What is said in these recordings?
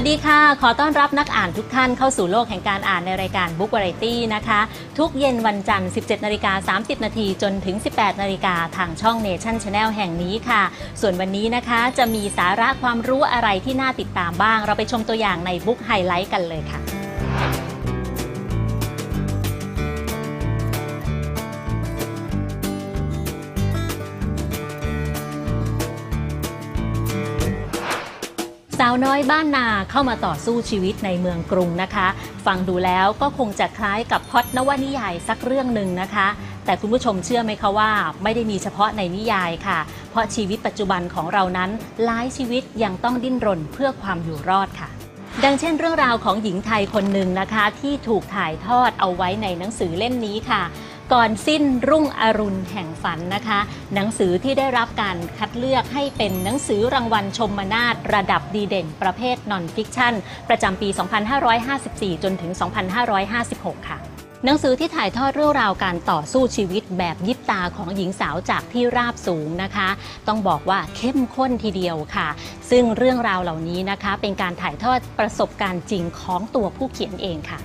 สวัสดีค่ะ ขอต้อนรับนักอ่านทุกท่านเข้าสู่โลกแห่งการอ่านในรายการ Book Variety นะคะ ทุกเย็นวันจันทร์ 17 นาฬิกา 30 นาทีจนถึง 18 นาฬิกาทางช่อง Nation Channel แห่งนี้ค่ะ ส่วนวันนี้นะคะจะมีสาระความรู้อะไรที่น่าติดตามบ้าง เราไปชมตัวอย่างใน Book Highlight กันเลยค่ะ สาวน้อยบ้านนาเข้ามาต่อสู้ชีวิตในเมืองกรุงนะคะ ฟังดูแล้วก็คงจะคล้ายกับพอดนวนิยายสักเรื่องหนึ่งนะคะ แต่คุณผู้ชมเชื่อไหมคะว่า ไม่ได้มีเฉพาะในนิยายค่ะ เพราะชีวิตปัจจุบันของเรานั้นหลายชีวิตยังต้องดิ้นรนเพื่อความอยู่รอดค่ะดังเช่นเรื่องราวของหญิงไทยคนหนึ่งนะคะ ที่ถูกถ่ายทอดเอาไว้ในหนังสือเล่มนี้ค่ะ ก่อนสิ้นรุ่งอรุณแห่งฝันนะคะ หนังสือที่ได้รับการคัดเลือกให้เป็นหนังสือรางวัลชมนาฏระดับดีเด่น ประเภทนอนฟิกชันประจำปี 2554 จนถึง 2556 ค่ะหนังสือที่ถ่ายทอดเรื่องราวการต่อสู้ชีวิตแบบยิบตาของหญิงสาวจากที่ราบสูงนะคะ ต้องบอกว่าเข้มข้นทีเดียวค่ะ ซึ่งเรื่องราวเหล่านี้นะคะ เป็นการถ่ายทอดประสบการณ์จริงของตัวผู้เขียนเองค่ะ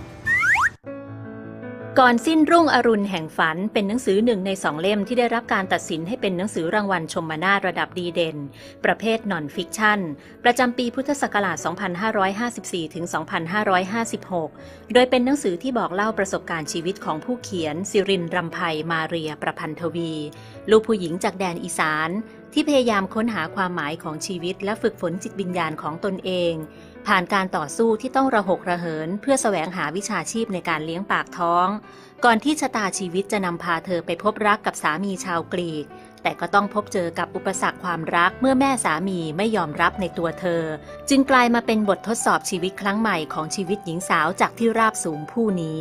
ก่อนสิ้นรุ่งอรุณแห่งฝันเป็นหนังสือหนึ่งในสองเล่มที่ได้รับการตัดสินให้เป็นหนังสือรางวัลชมนาฏระดับดีเด่น ประเภทนอนฟิกชันประจำปีพุทธศักราช 2554 ถึง 2556 โดยเป็นหนังสือที่บอกเล่าประสบการณ์ชีวิตของผู้เขียน สิรินรำไพมาเรียประพันธวี ลูกผู้หญิงจากแดนอีสาน ที่พยายามค้นหาความหมายของชีวิตและฝึกฝนจิตวิญญาณของตนเอง ผ่านการต่อสู้ที่ต้องระหกระเหิน เพื่อแสวงหาวิชาชีพในการเลี้ยงปากท้อง ก่อนที่ชะตาชีวิตจะนำพาเธอไปพบรักกับสามีชาวกรีก แต่ก็ต้องพบเจอกับอุปสรรคความรักเมื่อแม่สามีไม่ยอมรับในตัวเธอ จึงกลายมาเป็นบททดสอบชีวิตครั้งใหม่ของชีวิตหญิงสาวจากที่ราบสูงผู้นี้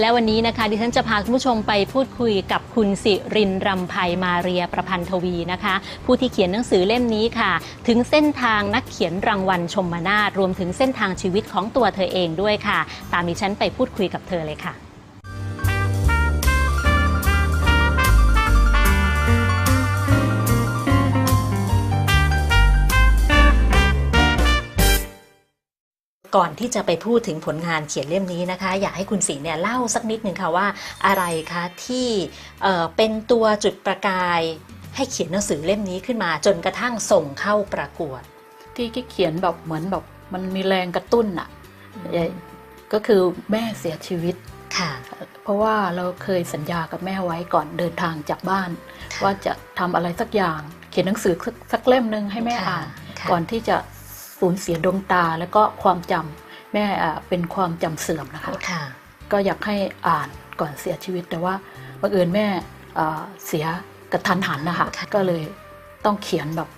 และวันนี้นะคะดิฉันจะพาคุณผู้ชมไปพูดคุยกับคุณสิรินรำไพมาเรียประพันธวีนะคะ ผู้ที่เขียนหนังสือเล่มนี้ค่ะ ถึงเส้นทางนักเขียนรางวัลชมนาฏรวมถึงเส้นทางชีวิตของตัวเธอเองด้วยค่ะ ตามดิฉันไปพูดคุยกับเธอเลยค่ะ ก่อนที่จะไปพูดถึงผลงานเขียนเล่มนี้นะคะ อยากให้คุณศรีเนี่ยเล่าสักนิดหนึ่งค่ะว่าอะไรคะที่เอ่อเป็นตัวจุดประกายให้เขียนหนังสือเล่มนี้ขึ้นมา จนกระทั่งส่งเข้าประกวด ที่ที่เขียนแบบเหมือนแบบมันมีแรงกระตุ้นอะเอ่อก็คือแม่เสียชีวิตค่ะ เพราะว่าเราเคยสัญญากับแม่ไว้ก่อนเดินทางจากบ้านค่ะว่าจะทำอะไรสักอย่าง เขียนหนังสือสักสักเล่มหนึ่งให้แม่ค่ะอ่านค่ะก่อนที่จะ สูญเสียดวงตาแล้วก็ความจำแม่อ่าเป็นความจำเสื่อมนะคะค่ะก็อยากให้อ่านก่อนเสียชีวิต แต่ว่าบังเอิญแม่อ่าเสียกระทันหันนะคะค่ะก็เลยต้องเขียนแบบ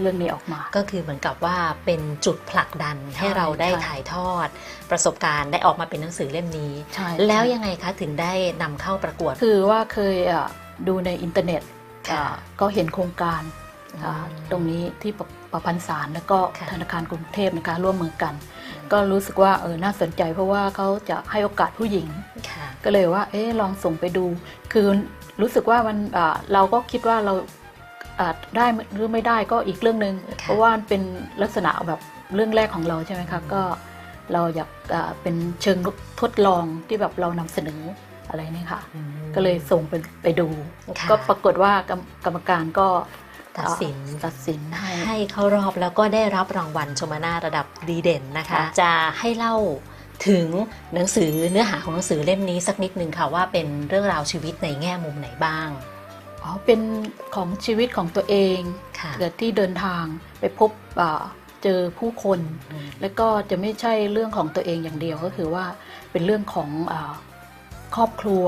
เรื่องนี้ออกมา ก็คือเหมือนกับว่าเป็นจุดผลักดันให้เราได้ใช่ถ่ายทอด ประสบการณ์ได้ออกมาเป็นหนังสือเล่มนี้ใช่แล้วยังไงคะถึงได้นำเข้าประกวด คือว่าเคยอะดูในอินเทอร์เน็ตค่ะอะก็เห็นโครงการอะอืมตรงนี้ที่ ประประพันธ์สารแล้วก็ค่ะธนาคารกรุงเทพนะคะร่วมมือกัน ก็รู้สึกว่าเออน่าสนใจ เพราะว่าเขาจะให้โอกาสผู้หญิงค่ะก็เลยว่าเอ๊ะลองส่งไปดู คือรู้สึกว่ามันอะเราก็คิดว่าเราอะได้หรือไม่ได้ก็อีกเรื่องหนึ่งค่ะเพราะว่ามันเป็นลักษณะแบบเรื่องแรกของเราใช่ไหมคะก็เราอยากอะเป็นเชิงทดลองที่แบบเรานำเสนออะไรนี่ค่ะอืมก็เลยส่งไปไปดูค่ะก็ปรากฏว่ากรรมกรรมการก็ ตัดสินตัดสินให้ให้เข้ารอบแล้วก็ได้รับรางวัลชมนาฏระดับดีเด่นนะคะค่ะจะให้เล่าถึงหนังสือเนื้อหาของหนังสือเล่มนี้สักนิดนึงค่ะว่าเป็นเรื่องราวชีวิตในแง่มุมไหนบ้างอ๋อเป็นของชีวิตของตัวเองค่ะเกิดที่เดินทางไปพบอ่าเจอผู้คนอืมแล้วก็จะไม่ใช่เรื่องของตัวเองอย่างเดียวก็คือว่าเป็นเรื่องของอาครอบครัว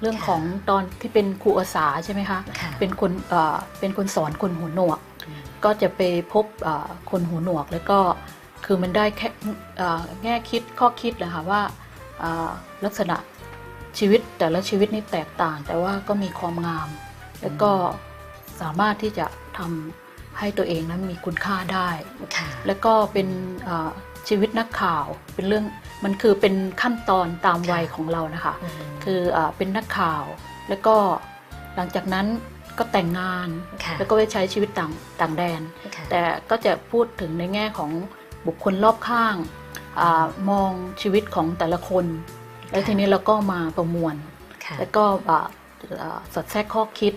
เรื่องของตอนที่เป็นครูอาสาใช่ไหมคะค่ะ เป็นคนอ่าเป็นคนสอนคนหูหนวกอืมก็จะไปพบอ่าคนหูหนวกแล้วก็คือมันได้แค่อ่าแง่คิดข้อคิดนะคะว่าอ่าลักษณะชีวิตแต่ละชีวิตนี่แตกต่าง แต่ว่าก็มีความงาม แล้วก็สามารถที่จะทำให้ตัวเองนั้นมีคุณค่าได้ ค่ะ แล้วก็เป็นอ่า ชีวิตนักข่าวเป็นเรื่องมันคือเป็นขั้นตอนตามวัยของเรานะคะอืมคืออาเป็นนักข่าวแล้วก็หลังจากนั้นก็แต่งงานค่ะแล้วก็ไปใช้ชีวิตต่างต่างแดนค่ะแต่ก็จะพูดถึงในแง่ของบุคคลรอบข้างอามองชีวิตของแต่ละคน แล้วทีนี้เราก็มาประมวลค่ะแล้วก็อ่าอ่าสอดแทรกข้อคิด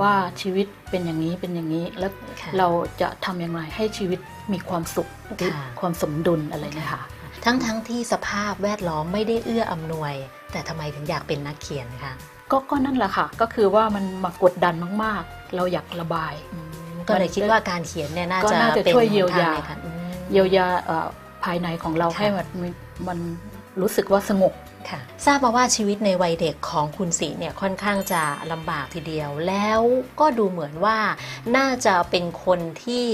ว่าชีวิตเป็นอย่างนี้เป็นอย่างนี้ แล้วค่ะเราจะทำอย่างไรให้ชีวิตมีความสุขหรือค่ะความสมดุลอะไรเนะคะ ทั้งทั้งที่สภาพแวดล้อมไม่ได้เอื้ออำนวย แต่ทำไมถึงอยากเป็นนักเขียนคะก็ก็นั่นแหละค่ะ ก็คือว่ามันมากดดันมาก ๆ เราอยากระบาย ก็เลยคิดว่าการเขียนเนี่ยน่าก็จะน่าจะเป็นช่วยเยียวยาหนทงในการอืมเยียวยาเอ่อภายในของเราค่ะให้มันมีมันรู้สึกว่าสงบ ค่ะทราบมาว่าชีวิตในวัยเด็กของคุณศรีเนี่ยค่อนข้างจะลำบากทีเดียว แล้วก็ดูเหมือนว่าน่าจะเป็นคนที่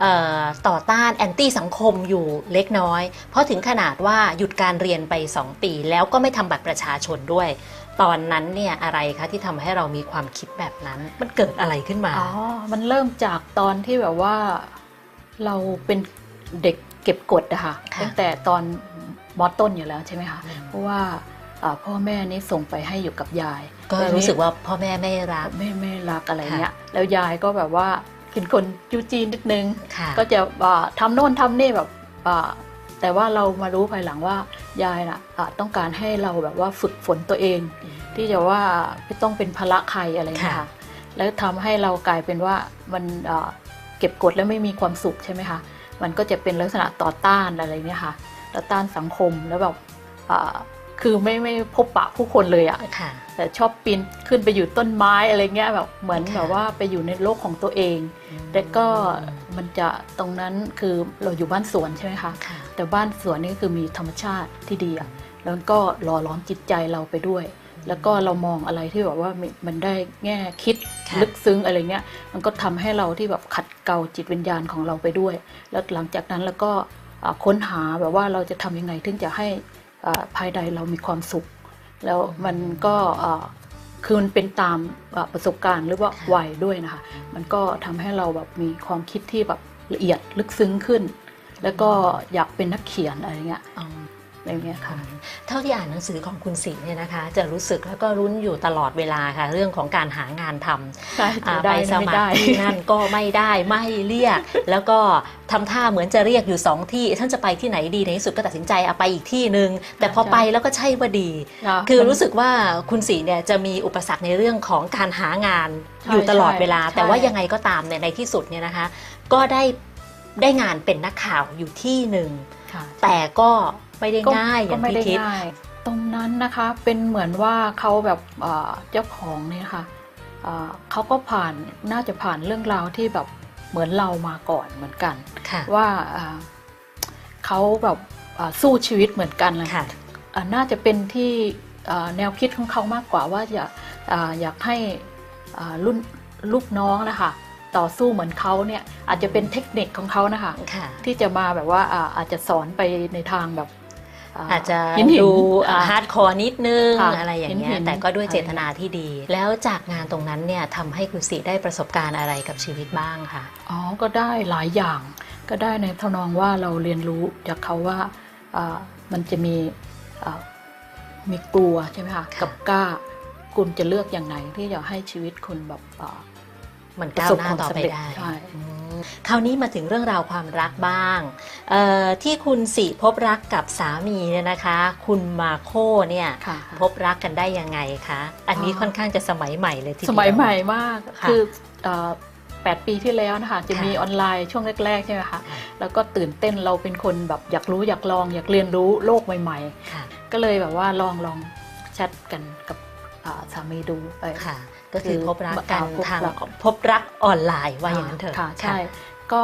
เอ่อต่อต้านแอนตี้สังคมอยู่เล็กน้อย เพราะถึงขนาดว่าหยุดการเรียนไป 2 ปี แล้วก็ไม่ทำบัตรประชาชนด้วย ตอนนั้นเนี่ยอะไรคะที่ทำให้เรามีความคิดแบบนั้น มันเกิดอะไรขึ้นมาอ๋อมันเริ่มจากตอนที่แบบว่าเราเป็นเด็กเก็บกดอะค่ะค่ะตั้งแต่ตอน มอต้นอยู่แล้วใช่ไหมคะอืมเพราะว่าอ่าพ่อแม่นี่ส่งไปให้อยู่กับยาย ก็รู้สึกว่าพ่อแม่ไม่รักไม่ไม่รักอะไรเงี้ยแล้วยายก็แบบว่าเป็นคนจูจีนนิดนึงค่ะก็จะอ่าทำโน่นทำนี่แบบอ่าแต่ว่าเรามารู้ภายหลังว่ายายน่ะอ่าต้องการให้เราแบบว่าฝึกฝนตัวเอง ที่จะว่าไม่ต้องเป็นภาระใครอะไรเงี้ยค่ะค่ะแล้วทำให้เรากลายเป็นว่ามันเอ่อเก็บกดแล้วไม่มีความสุขใช่ไหมคะมันก็จะเป็นลักษณะต่อต้านอะไรเงี้ยค่ะ ต่อต้านสังคมแล้วแบบอ่าคือไม่ไม่พบปะผู้คนเลยอะค่ะแต่ชอบปีนขึ้นไปอยู่ต้นไม้อะไรเงี้ยแบบเหมือนค่ะแบบว่าไปอยู่ในโลกของตัวเอง แต่ก็มันจะตรงนั้นคือเราอยู่บ้านสวนใช่ไหมคะค่ะแต่บ้านสวนนี่คือมีธรรมชาติที่ดีอะแล้วก็หล่อล้อมจิตใจเราไปด้วย แล้วก็เรามองอะไรที่แบบว่ามันมันได้แง่คิดค่ะลึกซึ้งอะไรเงี้ย มันก็ทำให้เราที่แบบขัดเกลาจิตวิญญาณของเราไปด้วย แล้วหลังจากนั้นแล้วก็อ่า ค้นหาแบบว่าเราจะทำยังไงถึงจะให้ภายในเรามีความสุข แล้วมันก็คือมันเป็นตามประสบการณ์หรือว่าวัยด้วยนะคะ มันก็ทำให้เราแบบมีความคิดที่แบบละเอียดลึกซึ้งขึ้น แล้วก็อยากเป็นนักเขียนอะไรเงี้ย อ๋ออะไรเงี้ยค่ะ เท่าที่อ่านหนังสือของคุณศรีเนี่ยนะคะ จะรู้สึกแล้วก็รุ้นอยู่ตลอดเวลาค่ะ เรื่องของการหางานทำใช่อ่าจะไปได้สไม่มัคได้รที่นั่นก็ไม่ได้ไม่เรียก แล้วก็ทำท่าเหมือนจะเรียกอยู่สองที่ท่านจะไปที่ไหนดีในที่สุดก็ตัดสินใจเอาไปอีกที่หนึ่งแต่พอใช่ไปแล้วก็ใช่ว่าดีะคือมันรู้สึกว่าคุณศรีเนี่ยจะมีอุปสรรคในเรื่องของการหางานใช่อยู่ตลอดเวลาใช่แต่ว่ายังไงก็ตามเนี่ยในที่สุดเนี่ยนะคะ ก็ได้ได้งานเป็นนักข่าวอยู่ที่หนึ่งค่ะแต่ก็ ไม่ได้ก็ง่ายอย่างก็ไม่ที่ได้คิดง่ายตรงนั้นนะคะเป็นเหมือนว่าเขาแบบเอ่อเจ้าของเนี่ยค่ะเอ่อเขาก็ผ่านน่าจะผ่านเรื่องราวที่แบบเหมือนเรามาก่อนเหมือนกันค่ะว่าอ่าเขาแบบอ่าสู้ชีวิตเหมือนกันเลยค่ะอ่าน่าจะเป็นที่อ่าแนวคิดของเขามากกว่าว่าอยากอ่าอยากให้อ่ารุ่นลูกน้องนะคะต่อสู้เหมือนเขาเนี่ยอาจจะเป็นเทคนิคของเขานะคะค่ะที่จะมาแบบว่าอ่าอาจจะสอนไปในทางแบบ อาจจะหินหินดูอ่าฮาร์ดคอร์นิดนึงค่ะอะไรอย่างเงี้หิยนๆแต่ก็ด้วยอะไรเจตนาที่ดี แล้วจากงานตรงนั้นเนี่ยทำให้คุณสีได้ประสบการณ์อะไรกับชีวิตบ้างคะอ๋อก็ได้หลายอย่าง ก็ได้ในทำนองว่าเราเรียนรู้จากเขาว่าอ่ามันจะมีอ่ามีกลัวใช่ไหมคะค่ะกับกล้าคุณจะเลือกอย่างไหนที่จะให้ชีวิตคุณแบบอ่ามันประก้าวสบหน้าความต่อสำไปเร็จได้ใช่อืม คราวนี้มาถึงเรื่องราวความรักบ้างเอ่อที่คุณสีพบรักกับสามีเนี่ยนะคะ คุณมาโคเนี่ยค่ะพบรักกันได้ยังไงคะอันนี้อ๋อค่อนข้างจะสมัยใหม่เลยทีเดียวสมัยใหม่มากค่ะคืออ่าแปดปีที่แล้วนะคะจะค่ะมีออนไลน์ช่วงแรกๆใช่ไหมคะค่ะแล้วก็ตื่นเต้นเราเป็นคนแบบอยากรู้อยากลอง อยากเรียนรู้โลกใหม่ค่ะๆก็เลยแบบว่าลองลองแชทกันกับอ่า สามีดูไปค่ะ ก็คือคือพบรักกันอ่าพบทางรักพบรักออนไลน์ว่าอย่างนั้นเถอะค่ะใช่ก็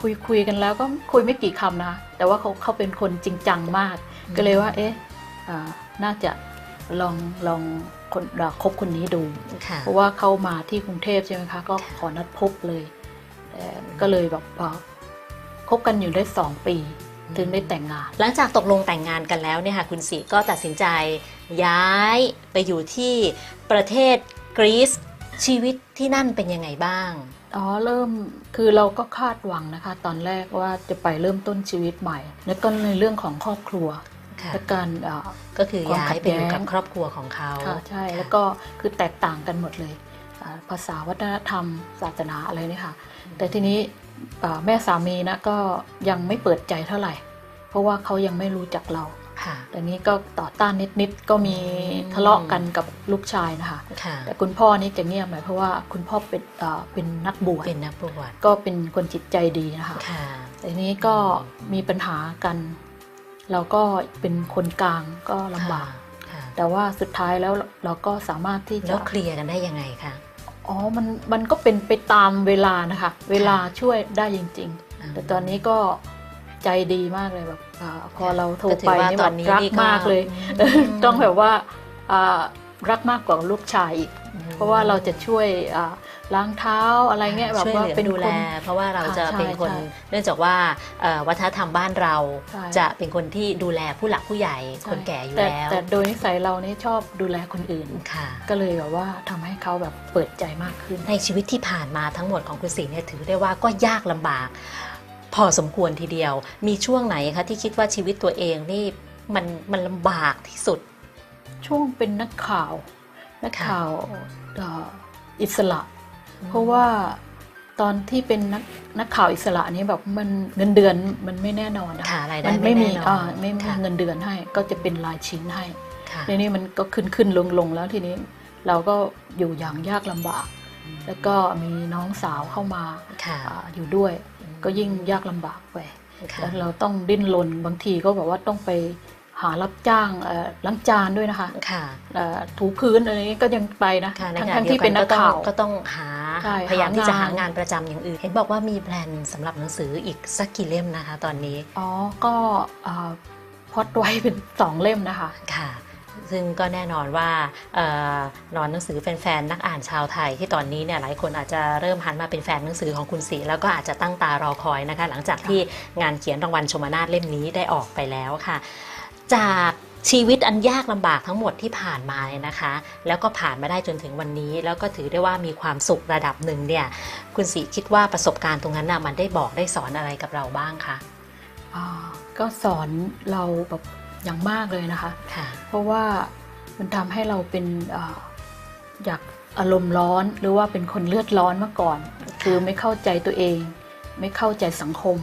คุยคุยกันแล้วก็คุยไม่กี่คำนะแต่ว่าเขาเขาเป็นคนจริงจังมาก ก็เลยว่า เอ๊ะอ่าน่าจะลองลองคนอ่าคบคนนี้ดูค่ะเพราะว่าเขามาที่กรุงเทพใช่ไหมคะ ก็ขอนัดพบเลยแต่ก็เลยแบบอ่าคบกันอยู่ได้สองปี ถึงได้แต่งงาน หลังจากตกลงแต่งงานกันแล้วเนี่ยค่ะคุณสีก็ตัดสินใจย้ายไปอยู่ที่ประเทศกรีซชีวิตที่นั่นเป็นยังไงบ้าง อ๋อเริ่มคือเราก็คาดหวังนะคะ ตอนแรกว่าจะไปเริ่มต้นชีวิตใหม่ แล้วก็ในเรื่องของครอบครัวค่ะและการอ่าก็คือความย้าขัยดไปอยู่แย้งกับครอบครัวของเขาค่ะใช่ค่ะแล้วก็คือแตกต่างกันหมดเลยอ่อ่าภาษาวัฒนธรรมศาสนาอะไรเนี่ยค่ะ แต่ทีนี้อ่า แม่สามีนะก็ยังไม่เปิดใจเท่าไหร่ เพราะว่าเขายังไม่รู้จักเราค่ะแต่นี้ก็ต่อต้านนิดๆก็มีอืมทะเลาะกันกับลูกชายนะคะค่ะแต่คุณพ่อนี่จะเงียบหน่อยเพราะว่าคุณพ่อเป็นอ่าเป็นนักบวชเป็นนักบวชก็เป็นคนจิตใจดีนะคะค่ะแต่นี้ก็มีปัญหากันเราก็เป็นคนกลางก็ลำบากค่ะแต่ว่าสุดท้ายแล้วเราก็สามารถที่แล้จะวเคลียร์กันได้ยังไงคะ อ๋อ มัน มันก็เป็นไปตามเวลานะคะ เวลาช่วยได้จริง ๆ แต่ตอนนี้ก็ใจดีมากเลยแบบอาพอเราโทรก็ถืไปอว่านี่ตแบอนบนี้รักนี่ก็มากเลยอืมต้องแบบว่าอ่ารักมากกว่าลูกชายอีก เพราะว่าเราจะช่วยอ่า ล้างเท้าอะไรเงี้ยแบบช่วยว่าเหลือเป็นดูคแลนเพราะว่าเราจะค่ะเป็นคนใช่เนื่องจากว่าเอ่อวัฒนธรรมบ้านเราใช่จะเป็นคนที่ดูแลผู้หลักผู้ใหญ่ใช่คนแก่อยู่แต่แล้ว แต่โดยนิสัยเรานี่ชอบดูแลคนอื่นค่ะก็เลยแบบว่าทำให้เขาแบบเปิดใจมากขึ้น ในชีวิตที่ผ่านมาทั้งหมดของคุณศรีเนี่ยถือได้ว่าก็ยากลำบาก พอสมควรทีเดียว มีช่วงไหนคะที่คิดว่าชีวิตตัวเองนี่มันมันลำบากที่สุด ช่วงเป็นนักข่าว นักข่าวเอ่ออิสระ เพราะว่าตอนที่เป็นนักนักข่าวอิสระนี้แบบมันเงินเดือนมันไม่แน่นอนอะค่ะรายได้มันไม่ไม่มีแน่นอนอ่าไม่มีค่ะเงินเดือนให้ก็จะเป็นรายชิ้นให้ค่ะทีนี้มันก็ขึ้นขึ้นลงลงแล้วทีนี้เราก็อยู่อย่างยากลำบาก แล้วก็มีน้องสาวเข้ามาค่ะอ่าอยู่ด้วย ก็ยิ่งยากลำบากไปค่ะแล้วเราต้องดิ้นรนบางทีก็แบบว่าต้องไปหารับจ้างเอ่อล้างจานด้วยนะคะ ค่ะเอ่อถูพื้นอะไรนี้ก็ยังไปนะค่ะในทั้งขณะทั้งเดีที่ยวกัเป็นนนัก็กต้องข่าวก็ต้องหา ใช่พยายามที่จะหาหางาน งานประจำอย่างอื่น เห็นบอกว่ามีแพลนสำหรับหนังสืออีกสักกี่เล่มนะคะ ตอนนี้อ๋อ ก็อ่าพอดไว้เป็นสองเล่มนะคะ ค่ะ ซึ่งก็แน่นอนว่าเอ่อนอนหนังสือแฟนๆนักอ่านชาวไทยที่ตอนนี้เนี่ยหลายคนอาจจะเริ่มหันมาเป็นแฟนหนังสือของคุณศรีแล้วก็อาจจะตั้งตารอคอยนะคะ หลังจากที่งานเขียนรางวัลชมนาทเล่มนี้ได้ออกไปแล้วค่ะ จาก ชีวิตอันยากลำบากทั้งหมดที่ผ่านมาเนี่ยนะคะ แล้วก็ผ่านมาได้จนถึงวันนี้ แล้วก็ถือได้ว่ามีความสุขระดับหนึ่งเนี่ยคุณศรีคิดว่าประสบการณ์ตรงนั้นน่ะมันได้บอกได้สอนอะไรกับเราบ้างคะอ่าก็สอนเราแบบอย่างมากเลยนะคะค่ะเพราะว่ามันทำให้เราเป็นอาอยากอารมณ์ร้อนหรือว่าเป็นคนเลือดร้อนมาก่อน คือไม่เข้าใจตัวเอง ไม่เข้าใจสังคม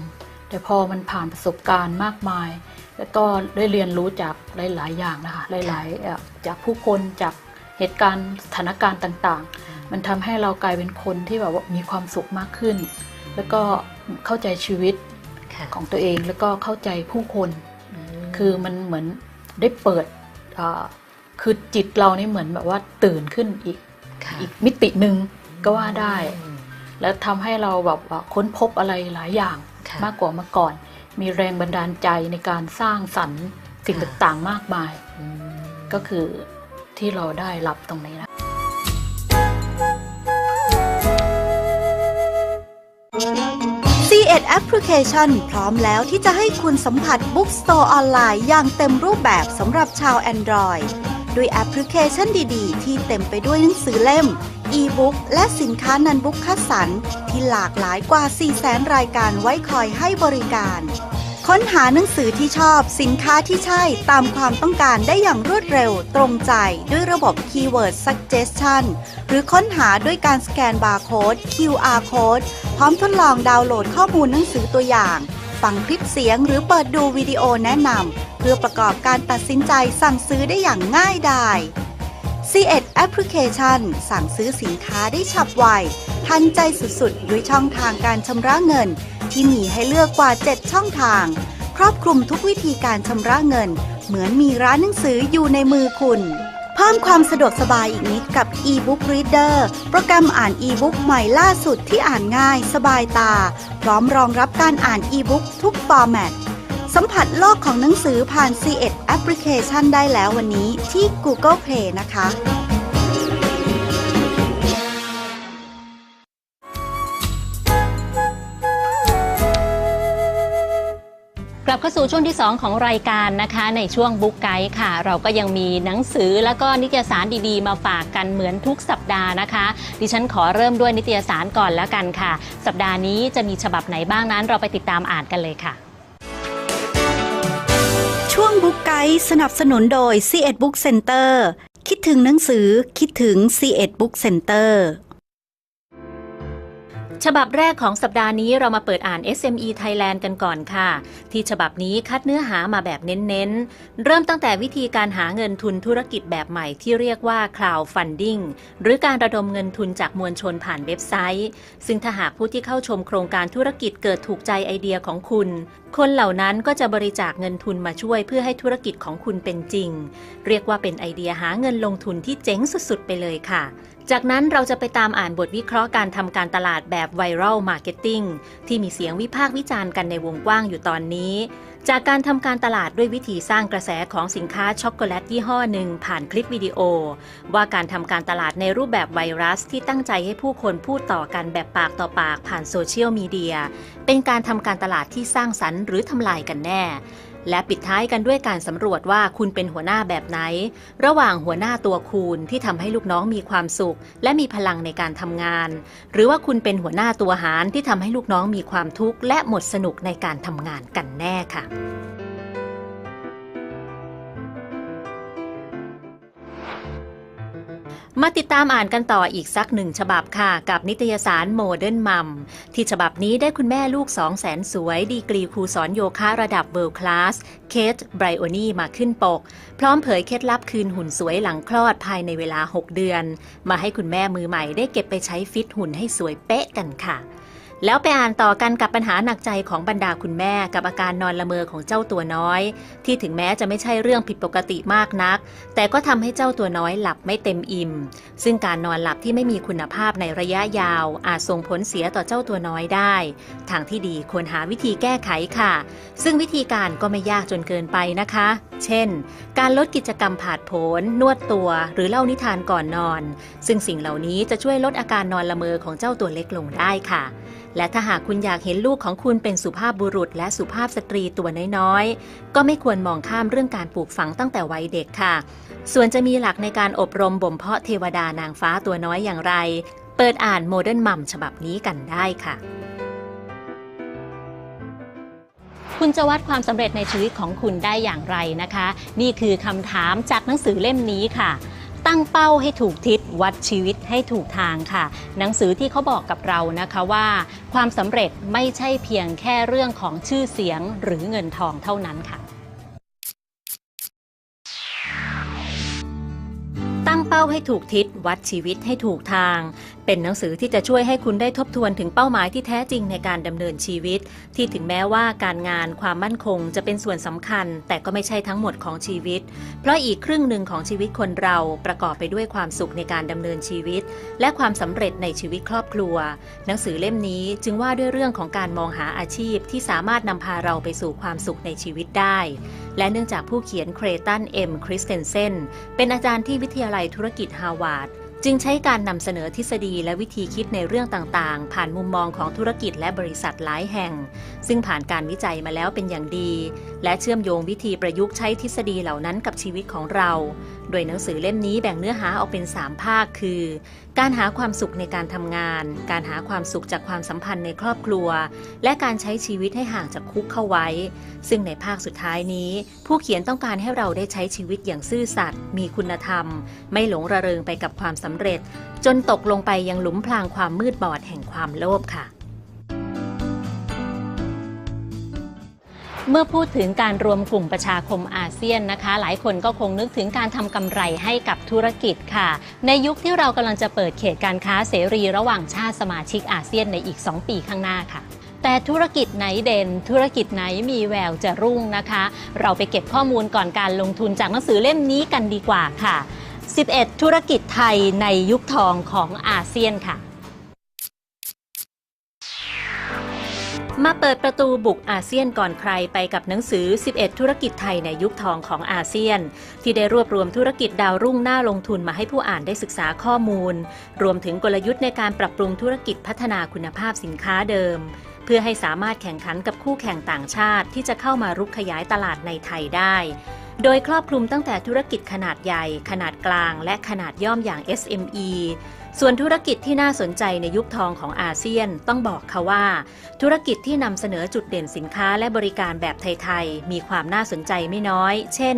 แต่พอมันผ่านประสบการณ์มากมาย แล้วก็ได้เรียนรู้จากหลาย ๆ อย่างนะคะหลายๆเอ่อจากผู้คนจากเหตุการณ์สถานการณ์ต่าง ๆ มันทำให้เรากลายเป็นคนที่แบบว่ามีความสุขมากขึ้น แล้วก็เข้าใจชีวิตค่ะของตัวเองแล้วก็เข้าใจผู้คนมคือมันเหมือนได้เปิดอ่าคือจิตเรานี่เหมือนแบบว่าตื่นขึ้นอีกค่ะอีกมิติหนึ่งก็ว่าได้อืมแล้วทำให้เราแบบว่าค้นพบอะไรหลายอย่างค่ะมากกว่าเมื่อก่อน มีแรงบันดาลใจในการสร้างสรรค์สิ่งค่ะต่างๆมากมายอืมก็คือที่เราได้รับตรงนี้นะ C1 Application พร้อมแล้วที่จะให้คุณสัมผัส Bookstore ออนไลน์อย่างเต็มรูปแบบสำหรับชาว Android ด้วยแอปพลิเคชันดี ๆ ที่เต็มไปด้วยหนังสือเล่ม e-book และสินค้านันบุ๊กคัดสรรที่หลากหลายกว่า 400,000รายการไว้คอยให้บริการ ค้นหาหนังสือที่ชอบสินค้าที่ใช่ตามความต้องการได้อย่างรวดเร็วตรงใจด้วยระบบ Keyword Suggestion หรือค้นหาด้วยการสแกนบาร์โค้ด QR Code พร้อมทดลองดาวน์โหลดข้อมูลหนังสือตัวอย่างฟังคลิปเสียงหรือเปิดดูวิดีโอแนะนำเพื่อประกอบการตัดสินใจสั่งซื้อได้อย่างง่ายดาย C1 Application สั่งซื้อสินค้าได้ฉับไว ทันใจสุดๆ ด้วยช่องทางการชำระเงิน ที่มีให้เลือกกว่า 7 ช่องทาง ครอบคลุมทุกวิธีการชำระเงิน เหมือนมีร้านหนังสืออยู่ในมือคุณ เพิ่มความสะดวกสบายอีกนิดกับ e-book reader โปรแกรมอ่าน e-book ใหม่ล่าสุดที่อ่านง่าย สบายตา พร้อมรองรับการอ่าน e-book ทุกฟอร์แมต สัมผัสโลกของหนังสือผ่าน C1 Application ได้แล้ววันนี้ที่ Google Play นะคะ กลับเข้าสู่ช่วงที่ 2 ของรายการนะคะ ในช่วงบุ๊กไกด์ค่ะ เราก็ยังมีหนังสือแล้วก็นิตยสารดีๆ มาฝากกันเหมือนทุกสัปดาห์นะคะ ดิฉันขอเริ่มด้วยนิตยสารก่อนแล้วกันค่ะ สัปดาห์นี้จะมีฉบับไหนบ้างนั้น เราไปติดตามอ่านกันเลยค่ะ ช่วงบุ๊กไกด์สนับสนุนโดย C1 Book Center คิดถึงหนังสือคิดถึง C1 Book Center ฉบับแรกของสัปดาห์นี้เรามาเปิดอ่าน SME Thailand กันก่อนค่ะ ที่ฉบับนี้คัดเนื้อหามาแบบเน้นๆ เริ่มตั้งแต่วิธีการหาเงินทุนธุรกิจแบบใหม่ที่เรียกว่า crowdfunding หรือการระดมเงินทุนจากมวลชนผ่านเว็บไซต์ ซึ่งถ้าหากผู้ที่เข้าชมโครงการธุรกิจเกิดถูกใจไอเดียของคุณ คนเหล่านั้นก็จะบริจาคเงินทุนมาช่วยเพื่อให้ธุรกิจของคุณเป็นจริง เรียกว่าเป็นไอเดียหาเงินลงทุนที่เจ๋งสุดๆ ไปเลยค่ะ จากนั้นเราจะไปตามอ่านบทวิเคราะห์การทำการตลาดแบบไวรัลมาร์เก็ตติ้งที่มีเสียงวิพากษ์วิจารณ์กันในวงกว้างอยู่ตอนนี้ จากการทำการตลาดด้วยวิธีสร้างกระแสของสินค้าช็อกโกแลตยี่ห้อหนึ่งผ่านคลิปวิดีโอ ว่าการทำการตลาดในรูปแบบไวรัสที่ตั้งใจให้ผู้คนพูดต่อกันแบบปากต่อปากผ่านโซเชียลมีเดียเป็นการทำการตลาดที่สร้างสรรค์หรือทำลายกันแน่ และปิดท้ายกันด้วยการสำรวจว่าคุณเป็นหัวหน้าแบบไหน ระหว่างหัวหน้าตัวคูณที่ทำให้ลูกน้องมีความสุข และมีพลังในการทำงาน หรือว่าคุณเป็นหัวหน้าตัวหารที่ทำให้ลูกน้องมีความทุกข์และหมดสนุกในการทำงานกันแน่ค่ะ มาติดตามอ่านกันต่ออีกสักหนึ่งฉบับค่ะ กับนิตยสารโมเดิร์นมัมที่ฉบับนี้ได้คุณแม่ลูกสองแสนสวย ดีกรีครูสอนโยคะระดับเวิลด์คลาส เคทไบรโอนีมาขึ้นปก พร้อมเผยเคล็ดลับคืนหุ่นสวยหลังคลอดภายในเวลา 6 เดือน มาให้คุณแม่มือใหม่ได้เก็บไปใช้ฟิตหุ่นให้สวยเป๊ะกันค่ะ แล้วไปอ่านต่อกันกับปัญหาหนักใจของบรรดาคุณแม่กับอาการนอนละเมอของเจ้าตัวน้อย ที่ถึงแม้จะไม่ใช่เรื่องผิดปกติมากนัก แต่ก็ทำให้เจ้าตัวน้อยหลับไม่เต็มอิ่ม ซึ่งการนอนหลับที่ไม่มีคุณภาพในระยะยาว อาจส่งผลเสียต่อเจ้าตัวน้อยได้ ทางที่ดีควรหาวิธีแก้ไขค่ะ ซึ่งวิธีการก็ไม่ยากจนเกินไปนะคะ เช่น การลดกิจกรรมผาดโผนนวดตัว หรือเล่านิทานก่อนนอน ซึ่งสิ่งเหล่านี้จะช่วยลดอาการนอนละเมอของเจ้าตัวเล็กลงได้ค่ะ และถ้าหากคุณอยากเห็นลูกของคุณเป็นสุภาพบุรุษ และสุภาพสตรีตัวน้อยๆ ก็ไม่ควรมองข้ามเรื่องการปลูกฝังตั้งแต่วัยเด็กค่ะ ส่วนจะมีหลักในการอบรมบ่มเพาะเทวดานางฟ้าตัวน้อยอย่างไร เปิดอ่านโมเดิร์นมัมฉบับนี้กันได้ค่ะ คุณจะวัดความสำเร็จในชีวิตของคุณได้อย่างไรนะคะ นี่คือคำถามจากหนังสือเล่มนี้ค่ะ ตั้งเป้าให้ถูกทิศวัดชีวิตให้ถูกทางค่ะ หนังสือที่เขาบอกกับเรานะคะว่า ความสำเร็จไม่ใช่เพียงแค่เรื่องของชื่อเสียงหรือเงินทองเท่านั้นค่ะ ตั้งเป้าให้ถูกทิศวัดชีวิตให้ถูกทาง เป็นหนังสือที่จะช่วยให้คุณได้ทบทวนถึงเป้าหมายที่แท้จริงในการดำเนินชีวิต ที่ถึงแม้ว่าการงานความมั่นคงจะเป็นส่วนสำคัญ แต่ก็ไม่ใช่ทั้งหมดของชีวิต เพราะอีกครึ่งหนึ่งของชีวิตคนเราประกอบไปด้วยความสุขในการดำเนินชีวิต และความสำเร็จในชีวิตครอบครัว หนังสือเล่มนี้จึงว่าด้วยเรื่องของการมองหาอาชีพที่สามารถนำพาเราไปสู่ความสุขในชีวิตได้ และเนื่องจากผู้เขียนเครตันเอ็มคริสเตนเซนเป็นอาจารย์ที่วิทยาลัยธุรกิจฮาวาด จึงใช้การนำเสนอทฤษฎีและวิธีคิดในเรื่องต่างๆ ผ่านมุมมองของธุรกิจและบริษัทหลายแห่ง ซึ่งผ่านการวิจัยมาแล้วเป็นอย่างดี และเชื่อมโยงวิธีประยุกต์ใช้ทฤษฎีเหล่านั้นกับชีวิตของเรา โดยหนังสือเล่มนี้แบ่งเนื้อหาออกเป็น 3 ภาค คือ การหาความสุขในการทำงาน การหาความสุขจากความสัมพันธ์ในครอบครัว และการใช้ชีวิตให้ห่างจากคุกเข้าไว้ ซึ่งในภาคสุดท้ายนี้ ผู้เขียนต้องการให้เราได้ใช้ชีวิตอย่างซื่อสัตย์มีคุณธรรม ไม่หลงระเริงไปกับความสำเร็จ จนตกลงไปยังหลุมพรางความมืดบอดแห่งความโลภค่ะ เมื่อพูดถึงการรวมกลุ่มประชาคมอาเซียนนะคะ หลายคนก็คงนึกถึงการทำกำไรให้กับธุรกิจค่ะ ในยุคที่เรากำลังจะเปิดเขตการค้าเสรีระหว่างชาติสมาชิกอาเซียนในอีก 2 ปีข้างหน้าค่ะ แต่ธุรกิจไหนเด่น ธุรกิจไหนมีแววจะรุ่งนะคะ เราไปเก็บข้อมูลก่อนการลงทุนจากหนังสือเล่มนี้กันดีกว่าค่ะ 11 ธุรกิจไทยในยุคทองของอาเซียนค่ะ มาเปิดประตูบุกอาเซียนก่อนใครไปกับหนังสือ 11 ธุรกิจไทยในยุคทองของอาเซียน ที่ได้รวบรวมธุรกิจดาวรุ่งหน่าลงทุนมาให้ผู้อ่านได้ศึกษาข้อมูล รวมถึงกลยุทธ์ในการปรับปรุงธุรกิจพัฒนาคุณภาพสินค้าเดิม เพื่อให้สามารถแข่งขันกับคู่แข่งต่างชาติ ที่จะเข้ามารุกขยายตลาดในไทยได้ โดยครอบคลุมตั้งแต่ธุรกิจขนาดใหญ่ ขนาดกลาง และขนาดย่อมอย่าง SME ส่วนธุรกิจที่น่าสนใจในยุคทองของอาเซียนต้องบอกค่ะว่า ธุรกิจที่นำเสนอจุดเด่นสินค้าและบริการแบบไทยๆ มีความน่าสนใจไม่น้อย เช่น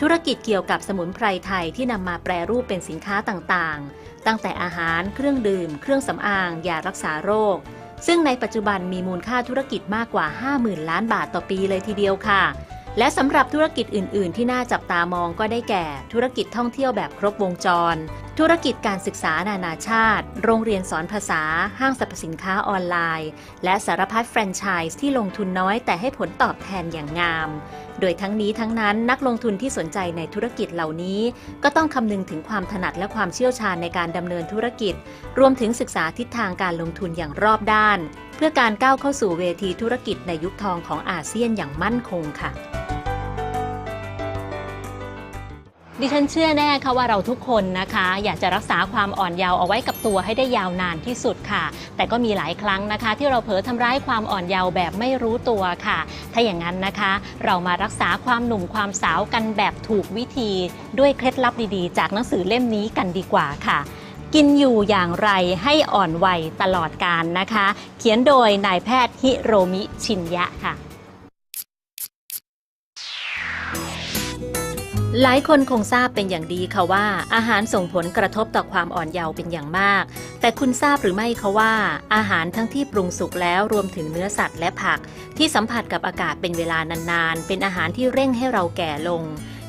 ธุรกิจเกี่ยวกับสมุนไพรไทยที่นำมาแปรรูปเป็นสินค้าต่างๆ ตั้งแต่อาหาร เครื่องดื่ม เครื่องสำอาง ยารักษาโรค ซึ่งในปัจจุบันมีมูลค่าธุรกิจมากกว่า 50,000 ล้านบาทต่อปีเลยทีเดียวค่ะ และสำหรับธุรกิจอื่น ๆ ที่น่าจับตามองก็ได้แก่ ธุรกิจท่องเที่ยวแบบครบวงจร ธุรกิจการศึกษานานาชาติ โรงเรียนสอนภาษา ห้างสรรพสินค้าออนไลน์ และสารพัดแฟรนไชส์ที่ลงทุนน้อยแต่ให้ผลตอบแทนอย่างงาม ดยทั้งนี้ทั้งนั้นนักลงทุนที่สนใจในธุรกิจเหล่านี้ ก็ต้องคำนึงถึงความถนัดและความเชี่ยวชาญในการดำเนินธุรกิจ รวมถึงศึกษาทิศทางการลงทุนอย่างรอบด้าน เพื่อการก้าวเข้าสู่เวทีธุรกิจในยุคทองของอาเซียนอย่างมั่นคงค่ะ ดิฉันเชื่อแน่ค่ะว่าเราทุกคนนะคะ อยากจะรักษาความอ่อนเยาว์เอาไว้กับตัวให้ได้ยาวนานที่สุดค่ะ แต่ก็มีหลายครั้งนะคะ ที่เราเผลอทำร้ายความอ่อนเยาว์แบบไม่รู้ตัวค่ะ ถ้าอย่างนั้นนะคะ เรามารักษาความหนุ่มความสาวกันแบบถูกวิธี ด้วยเคล็ดลับดีๆ จากหนังสือเล่มนี้กันดีกว่าค่ะกินอยู่อย่างไรให้อ่อนวัยตลอดการนะคะ เขียนโดยนายแพทย์ฮิโรมิชินยะค่ะ หลายคนคงทราบเป็นอย่างดีค่ะว่า อาหารส่งผลกระทบต่อความอ่อนเยาว์เป็นอย่างมาก แต่คุณทราบหรือไม่คะว่า อาหารทั้งที่ปรุงสุกแล้วรวมถึงเนื้อสัตว์และผัก ที่สัมผัสกับอากาศเป็นเวลานานๆ เป็นอาหารที่เร่งให้เราแก่ลง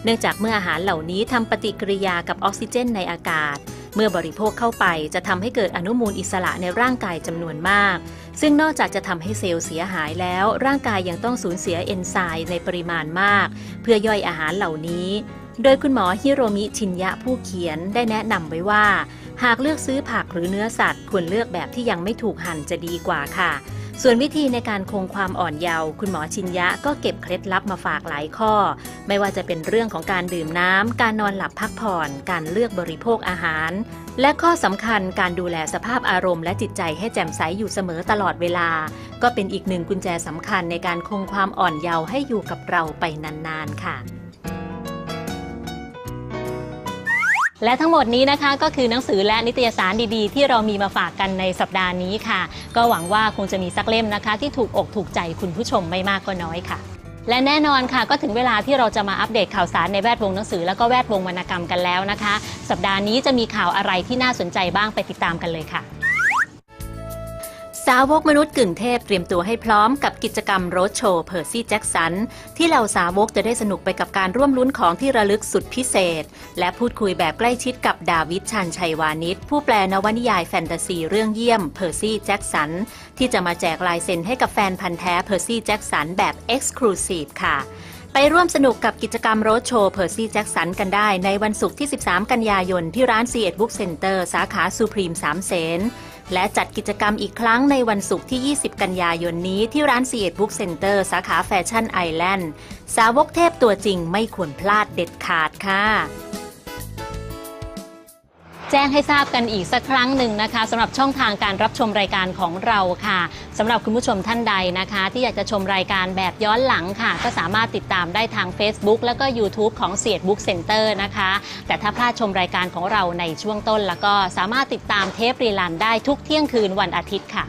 เนื่องจากเมื่ออาหารเหล่านี้ทำปฏิกิริยากับออกซิเจนในอากาศ เมื่อบริโภคเข้าไปจะทำให้เกิดอนุมูลอิสระในร่างกายจำนวนมาก ซึ่งนอกจากจะทำให้เซลล์เสียหายแล้ว ร่างกายยังต้องสูญเสียเอนไซม์ในปริมาณมาก เพื่อย่อยอาหารเหล่านี้ โดยคุณหมอฮิโรมิชินยะผู้เขียนได้แนะนำไว้ว่า หากเลือกซื้อผักหรือเนื้อสัตว์ ควรเลือกแบบที่ยังไม่ถูกหั่นจะดีกว่าค่ะ ส่วนวิธีในการคงความอ่อนเยาว์คุณหมอชินยะก็เก็บเคล็ดลับมาฝากหลายข้อ ไม่ว่าจะเป็นเรื่องของการดื่มน้ำ การนอนหลับพักผ่อน การเลือกบริโภคอาหาร และข้อสำคัญการดูแลสภาพอารมณ์และจิตใจให้แจ่มใสอยู่เสมอตลอดเวลา ก็เป็นอีกหนึ่งกุญแจสำคัญในการคงความอ่อนเยาว์ให้อยู่กับเราไปนานๆค่ะ และทั้งหมดนี้นะคะก็คือหนังสือและนิตยสารดีๆ ที่เรามีมาฝากกันในสัปดาห์นี้ค่ะ ก็หวังว่าคงจะมีสักเล่มนะคะ ที่ถูกอกถูกใจคุณผู้ชมไม่มากก็น้อยค่ะ และแน่นอนค่ะ ก็ถึงเวลาที่เราจะมาอัปเดตข่าวสารในแวดวงหนังสือ แล้วก็แวดวงวรรณกรรมกันแล้วนะคะ สัปดาห์นี้จะมีข่าวอะไรที่น่าสนใจบ้างไปติดตามกันเลยค่ะ สาวกมนุษย์กึ่งเทพเตรียมตัวให้พร้อมกับกิจกรรมโรดโชว์เพอร์ซี่แจ็กสัน ที่เหล่าสาวกจะได้สนุกไปกับการร่วมลุ้นของที่ระลึกสุดพิเศษ และพูดคุยแบบใกล้ชิดกับดาวิดชันชัยวานิชผู้แปลนวนิยายแฟนตาซีเรื่องเยี่ยมเพอร์ซี่แจ็กสัน ที่จะมาแจกลายเซ็นให้กับแฟนพันธ์แท้เพอร์ซี่แจ็กสันแบบเอ็กซ์คลูซีฟค่ะไปร่วมสนุกกับกิจกรรมโรดโชว์เพอร์ซี่แจ็กสันกันได้ในวันศุกร์ที่ 13 กันยายนที่ร้าน c ีเอ็ดบุ๊กเซ็นเตอร์สาขาซูพรีมสามเสน และจัดกิจกรรมอีกครั้งในวันศุกร์ที่ 20 กันยายนนี้ที่ร้าน c ีเอ็ดบุ๊กเซ็นเตอร์สาขาแฟชั่นไอแลนด์ สาวกเทพตัวจริงไม่ควรพลาดเด็ดขาดค่ะ จ้งให้ทราบกันอีกสักครั้งหนึ่งนะคะสำหรับช่องทางการรับชมรายการของเราค่ะสำหรับคุณผู้ชมท่านใดนะคะ ที่อยากจะชมรายการแบบย้อนหลังค่ะ ก็สามารถติดตามได้ทาง Facebook แล้วก็ YouTube ของเสียดบุ๊กเซ็นเตอร์นะคะ แต่ถ้าพลาดชมรายการของเราในช่วงต้น แล้วก็สามารถติดตามเทปรีลันได้ทุกเที่ยงคืนวันอาทิตย์ค่ะ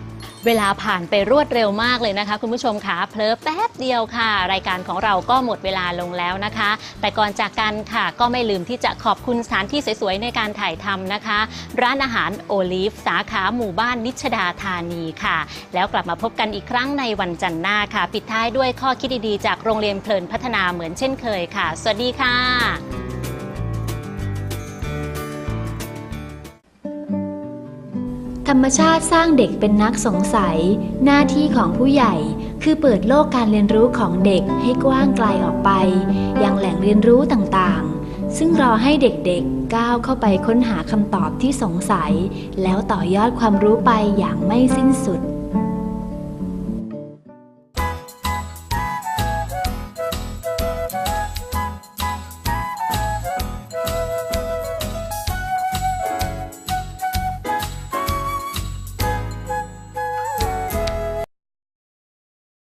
เวลาผ่านไปรวดเร็วมากเลยนะคะ คุณผู้ชมค่ะเพลอแป๊บเดียวค่ะ รายการของเราก็หมดเวลาลงแล้วนะคะ แต่ก่อนจากกันค่ะก็ไม่ลืมที่จะขอบคุณสถานที่สวยๆในการถ่ายทำนะคะ ร้านอาหารโอลิฟสาขาหมู่บ้านนิชดาธานีค่ะ แล้วกลับมาพบกันอีกครั้งในวันจันทร์หน้าค่ะ ปิดท้ายด้วยข้อคิดดีๆจากโรงเรียนเพลินพัฒนาเหมือนเช่นเคยค่ะ สวัสดีค่ะ รมชาติสร้างเด็กเป็นนักสงสัย หน้าที่ของผู้ใหญ่คือเปิดโลกการเรียนรู้ของเด็กให้กว้างไกลออกไป ยังแหล่งเรียนรู้ต่างๆ ซึ่งรอให้เด็กๆก้าวเข้าไปค้นหาคำตอบที่สงสัย แล้วต่อยอดความรู้ไปอย่างไม่สิ้นสุด